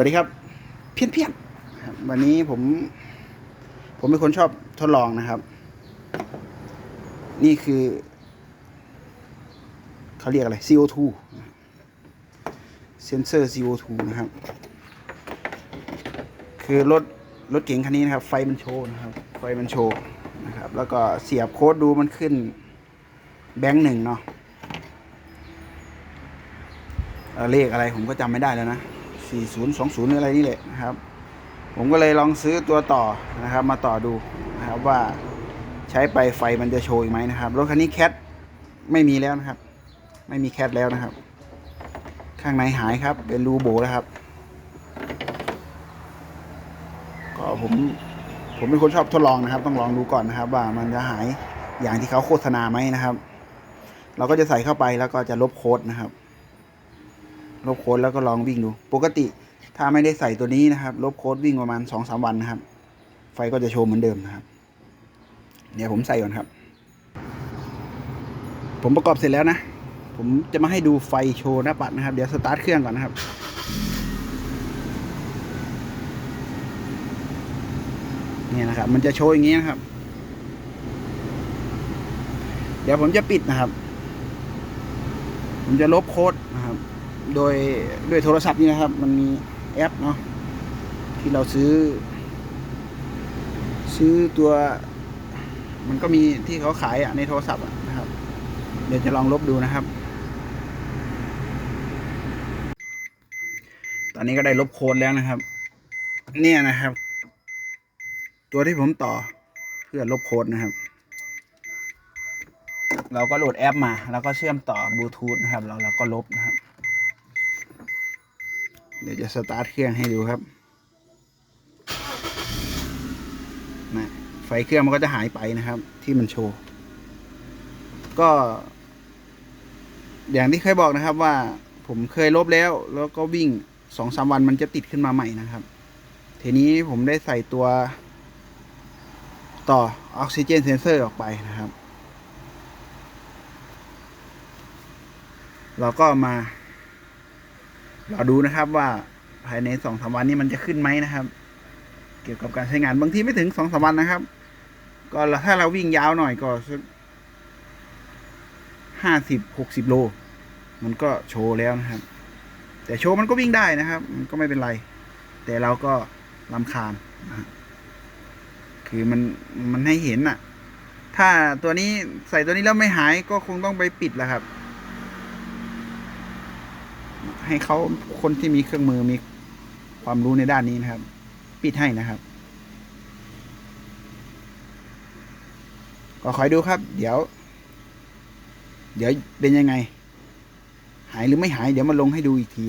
วัสดีครับ เพี้ยนเพี้ยนครับวันนี้ผม ผมเป็นคนชอบทดลองนะครับ นี่คือ เขาเรียกอะไร CO2 เซนเซอร์ CO2 นะครับ คือรถรถเก๋งคันนี้นะครับ ไฟมันโชว์นะครับ ไฟมันโชว์นะครับ แล้วก็เสียบโค้ดดูมันขึ้นแบงค์หนึ่งเนาะเอ่อเลขอะไรผมก็จำไม่ได้แล้วนะ 4020ออะไรนี่แหละนะครับ ผมก็เลยลองซื้อตัวต่อนะครับ มาต่อดูนะครับว่าใช้ไปไฟมันจะโชว์อีกไหมนะครับ รถคันนี้แคทไม่มีแล้วนะครับ ไม่มีแคทแล้วนะครับ ข้างในหายครับ เป็นรูโบแล้วครับ ก็ผมผมเป็นคนชอบทดลองนะครับ ต้องลองดูก่อนนะครับ ว่ามันจะหายอย่างที่เขาโฆษณาไหมนะครับ เราก็จะใส่เข้าไปแล้วก็จะลบโค้ดนะครับ ลบโค้ดแล้วก็ลองวิ่งดู ปกติถ้าไม่ได้ใส่ตัวนี้นะครับ ลบโค้ดวิ่งประมาณสองสามวันนะครับ ไฟก็จะโชว์เหมือนเดิมนะครับ เดี๋ยวผมใส่ก่อนครับ ผมประกอบเสร็จแล้วนะ ผมจะมาให้ดูไฟโชว์หน้าปัดนะครับ เดี๋ยวสตาร์ทเครื่องก่อนนะครับนี่นะครับ มันจะโชว์อย่างนี้นะครับ เดี๋ยวผมจะปิดนะครับ ผมจะลบโค้ดนะครับ โดยด้วยโทรศัพท์นี่นะครับ มันมีแอปเนาะที่เราซื้อ ซื้อตัว มันก็มีที่เขาขายอะในโทรศัพท์นะครับ เดี๋ยวจะลองลบดูนะครับ ตอนนี้ก็ได้ลบโค้ดแล้วนะครับ เนี่ยนะครับ ตัวที่ผมต่อเพื่อลบโค้ดนะครับเราก็โหลดแอปมา แล้วก็เชื่อมต่อบลูทูธนะครับ แล้วเราก็ลบนะครับ ดี๋ยวจะสตาร์ทเครื่องให้ดูครับนะไฟเครื่องมันก็จะหายไปนะครับ ที่มันโชว์ ก็ อย่างที่เคยบอกนะครับว่าผมเคยลบแล้ว แล้วก็วิ่งสองสามวันมันจะติดขึ้นมาใหม่นะครับ ทีนี้ผมได้ใส่ตัวต่อออกซิเจนเซนเซอร์ออกไปนะครับ เราก็มา เราดูนะครับว่าภายในสองสามวันนี้มันจะขึ้นไหมนะครับ เกี่ยวกับการใช้งานบางทีไม่ถึงสองสามวันนะครับ ก็ถ้าเราวิ่งยาวหน่อยก็สักห้าสิบหกสิบโล มันก็โชว์แล้วนะครับ แต่โชว์มันก็วิ่งได้นะครับ มันก็ไม่เป็นไร แต่เราก็ลำคาญนคือมันมันให้เห็นอะถ้าตัวนี้ใส่ตัวนี้แล้วไม่หายก็คงต้องไปปิดแหละครับ ให้เขาคนที่มีเครื่องมือมีความรู้ในด้านนี้นะครับ ปิดให้นะครับ ก็คอยดูครับ เดี๋ยว เดี๋ยวเป็นยังไง หายหรือไม่หาย เดี๋ยวมาลงให้ดูอีกที